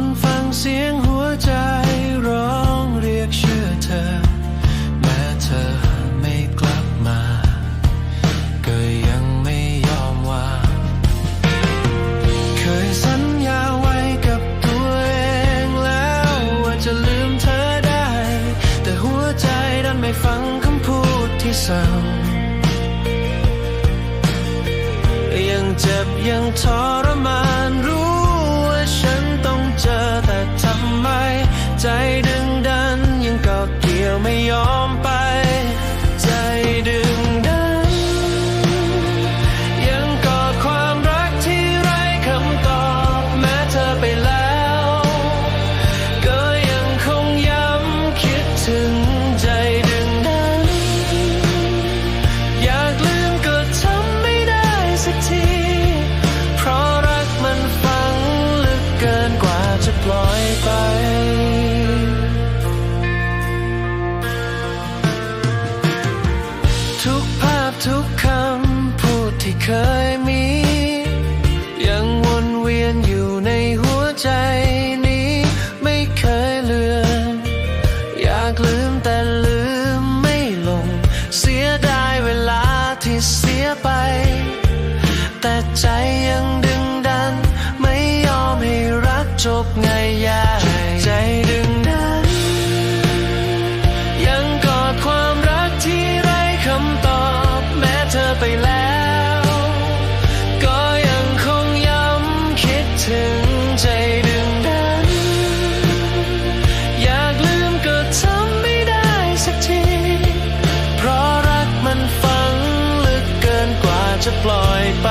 นฟังเสียงหัวใจร้องเรียกชื่อเธอ แม้เธอไม่กลับมา ก็ยังไม่ยอมวางเคยสัญญาไว้กับตัวเองแล้วว่าจะลืมเธอได้ แต่หัวใจดันไม่ฟังคำพูดที่สั่งยังเจ็บยังทรมานรู้ จะปล่อยไป ทุกภาพทุกคำพูดที่เคยมี ยังวนเวียนอยู่ในหัวใจนี้ไม่เคยเลือนอยากลืมแต่ลืมไม่ลง เสียดายเวลาที่เสียไป แต่ใจยัง ใจดึงนั้นยังกอดความรักที่ไร้คำตอบ แม้เธอไปแล้ว ก็ยังคงย้ำคิดถึงใจดึงนั้น อยากลืมก็ทำไม่ได้สักที เพราะรักมันฝังลึกเกินกว่าจะปล่อยไป